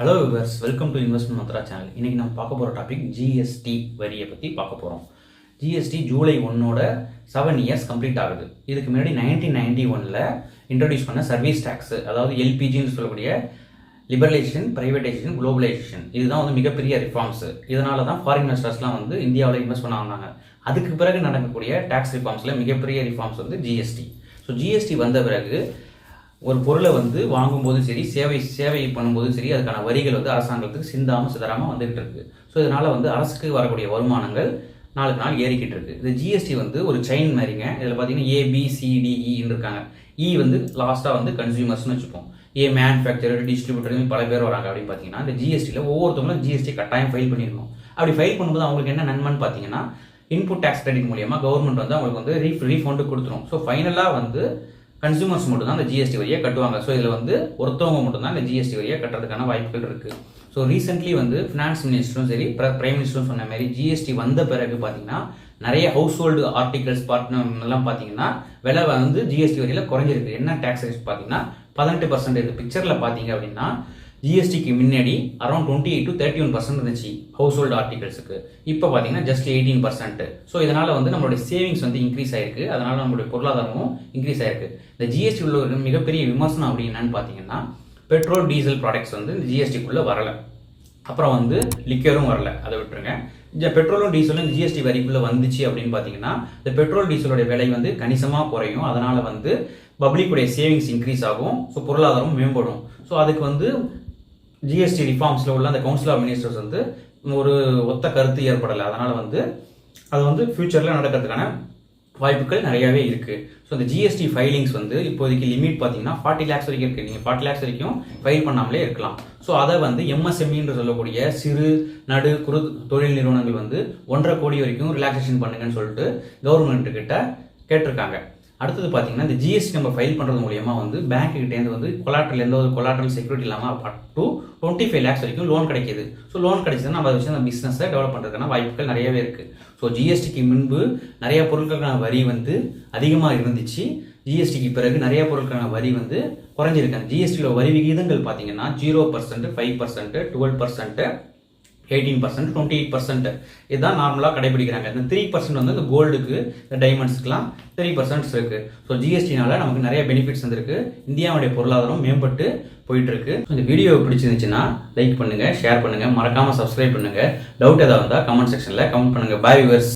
Hello viewers welcome to investment Mantra channel இன்றைக்கி நம்ம பார்க்க போகிற டாபிக் ஜிஎஸ்டி வரியை பற்றி பார்க்க போகிறோம் ஜிஎஸ்டி ஜூலை ஒன்னோட செவன் இயர்ஸ் கம்ப்ளீட் ஆகுது. இதுக்கு முன்னாடி நைன்டீன் நைன்டி ஒனில் இன்ட்ரடியூஸ் பண்ண சர்வீஸ் டேக்ஸ் அதாவது எல்பிஜின்னு சொல்லக்கூடிய லிபரலைசேஷன் ப்ரைவேடைசேஷன் குளோபலைசேஷன் இதுதான் வந்து மிகப்பெரிய ரிஃபார்ம்ஸ் இதனால தான் ஃபாரின் இன்வெஸ்டர்ஸ்லாம் வந்து இந்தியாவில் இன்வெஸ்ட் பண்ண வந்தாங்க. அதுக்கு பிறகு நடக்கக்கூடிய டேக்ஸ் ரிஃபார்ம்ஸில் மிகப்பெரிய ரிஃபார்ம்ஸ் வந்து ஜிஎஸ்டி ஸோ ஜிஎஸ்டி வந்த பிறகு ஒரு பொருளை வந்து வாங்கும்போதும் சரி சேவை சேவை பண்ணும்போதும் சரி அதுக்கான வரிகள் வந்து அரசாங்கத்துக்கு சிந்தாமல் சிதறாமல் வந்துகிட்டு இருக்கு. ஸோ இதனால் வந்து அரசுக்கு வரக்கூடிய வருமானங்கள் நாளுக்கு நாள் ஏறிக்கிட்டு இருக்கு. இது ஜிஎஸ்டி வந்து ஒரு செயின் மாதிரிங்க. இதில் பார்த்தீங்கன்னா ஏபிசிடிஇன்னு e இருக்காங்க. இ வந்து லாஸ்ட்டாக வந்து கன்சியூமர்ஸ்னு வச்சுப்போம். ஏ மேனுஃபேக்சரர் டிஸ்ட்ரிபியூட்டர் பல பேர் வராங்க அப்படின்னு பார்த்தீங்கன்னா இந்த ஜிஎஸ்டியில் ஒவ்வொருத்தவங்களும் ஜிஎஸ்டி கட்டாயம் ஃபைல் பண்ணிடணும். அப்படி ஃபைல் பண்ணும்போது அவங்களுக்கு என்ன நன்மைன்னு பார்த்தீங்கன்னா இன்புட் டேக்ஸ் கிரெடிட் மூலியமாக கவர்மெண்ட் வந்து அவங்களுக்கு வந்து ரீஃபண்டு கொடுத்துரும். ஸோ ஃபைனலாக வந்து கன்சூமர்ஸ் மட்டும் தான் ஜிஎஸ்டி வரியை கட்டுவாங்க. ஸோ இதில் வந்து ஒருத்தவங்க மட்டும்தான் இந்த ஜிஎஸ்டி வரியை கட்டுறதுக்கான வாய்ப்புகள் இருக்குது ஸோ ரீசென்ட்லி வந்து ஃபினான்ஸ் மினிஸ்டரும் சரி பிரைம் மினிஸ்டரும் சொன்ன மாதிரி ஜிஎஸ்டி வந்த பிறகு பார்த்தீங்கன்னா நிறைய ஹவுஸ் ஹோல்டு ஆர்டிகல்ஸ் பார்ட்னர் எல்லாம் பார்த்தீங்கன்னா விலை வந்து ஜிஎஸ்டி வரியில் குறைஞ்சிருக்கு. என்ன டேக்ஸ் பார்த்தீங்கன்னா பதினெட்டு பர்சன்ட் இந்த பிக்சரில் பார்த்தீங்க அப்படின்னா ஜிஎஸ்டிக்கு முன்னாடி around twenty eight to thirty one percent இருந்துச்சு ஹவுஸ் ஹோல்டு ஆர்டிகல்ஸுக்கு இப்போ பார்த்தீங்கன்னா ஜஸ்ட் எயிட்டீன் பர்சன்ட் ஸோ இதனால் வந்து நம்மளுடைய சேவிங்ஸ் வந்து இன்க்ரீஸ் ஆயிருக்கு. அதனால் நம்மளுடைய பொருளாதாரமும் இன்க்ரீஸ் ஆயிருக்கு. இந்த ஜிஎஸ்டி உள்ள ஒரு மிகப்பெரிய விமர்சனம் அப்படி என்னன்னு பார்த்தீங்கன்னா பெட்ரோல் டீசல் ப்ராடக்ட்ஸ் வந்து இந்த ஜிஎஸ்டிக்குள்ளே வரலை. அப்புறம் வந்து லிக்கரும் வரல. அதை விட்டுருங்க. இந்த பெட்ரோலும் டீசலும் ஜிஎஸ்டி வரிக்குள்ளே வந்துச்சு அப்படின்னு பார்த்தீங்கன்னா இந்த பெட்ரோல் டீசலோட விலை வந்து கணிசமாக குறையும். அதனால் வந்து பப்ளிக்குடைய சேவிங்ஸ் இன்க்ரீஸ் ஆகும். ஸோ பொருளாதாரம் மேம்படும். ஸோ அதுக்கு வந்து ஜிஎஸ்டி ரிஃபார்ம்ஸில் உள்ள அந்த கவுன்சில் ஆஃப் மினிஸ்டர்ஸ் வந்து ஒரு ஒத்த கருத்து ஏற்படலை. அதனால் வந்து அது வந்து ஃப்யூச்சரில் நடக்கிறதுக்கான வாய்ப்புகள் நிறையாவே இருக்குது ஸோ இந்த ஜிஎஸ்டி ஃபைலிங்ஸ் வந்து இப்போதைக்கு லிமிட் பார்த்தீங்கன்னா ஃபார்ட்டி லேக்ஸ் வரைக்கும் இருக்குது நீங்கள் ஃபார்ட்டி லேக்ஸ் வரைக்கும் ஃபைல் பண்ணாமலே இருக்கலாம். ஸோ அதை வந்து எம்எஸ்எம்இன்னு சொல்லக்கூடிய சிறு நடு குறு தொழில் நிறுவனங்கள் வந்து ஒன்றரை கோடி வரைக்கும் ரிலாக்ஸேஷன் பண்ணுங்கன்னு சொல்லிட்டு கவர்மெண்ட்டுக்கிட்ட கேட்டிருக்காங்க. அடுத்தது பார்த்தீங்கன்னா இந்த ஜிஎஸ்டி நம்ம ஃபைல் பண்ணுறது மூலியமாக வந்து பேங்க் கிட்டேருந்து வந்து கொலாட்ரல் எந்த ஒரு கொலாட்ரல் செக்யூரிட்டி இல்லாமல் up to twenty five lakhs வரைக்கும் லோன் கிடைக்கிது. ஸோ லோன் கிடைச்சதுன்னா நம்ம அதை வச்சு அந்த பிஸ்னஸை டெவலப் பண்ணுறதுக்கான வாய்ப்புகள் நிறையவே இருக்குது ஸோ ஜிஎஸ்டிக்கு முன்பு நிறைய பொருட்களுக்கான வரி வந்து அதிகமாக இருந்துச்சு. ஜிஎஸ்டிக்கு பிறகு நிறைய பொருட்களுக்கான வரி வந்து குறைஞ்சிருக்கு. அந்த ஜிஎஸ்டியில் வரி விகிதங்கள் பார்த்தீங்கன்னா zero percent five percent twelve percent eighteen percent twenty eight percent இதுதான் நார்மலாக கடைபிடிக்கிறாங்க. இந்த த்ரீ பர்சன்ட் வந்து இந்த கோல்டுக்கு இந்த டைமண்ட்ஸ்க்குலாம் த்ரீ பர்சன்ட்ஸ் இருக்குது ஸோ ஜிஎஸ்டினால நமக்கு நிறைய பெனிஃபிட்ஸ் வந்திருக்கு. இந்தியாவுடைய பொருளாதாரம் மேம்பட்டு போயிட்டு இருக்கு இந்த வீடியோ பிடிச்சிருந்துச்சுன்னா லைக் பண்ணுங்கள் ஷேர் பண்ணுங்க. மறக்காமல் சப்ஸ்கிரைப் பண்ணுங்க. டவுட் ஏதாவது இருந்தால் கமெண்ட் செக்ஷனில் கமெண்ட் பண்ணுங்கள் பாய் விவர்ஸ்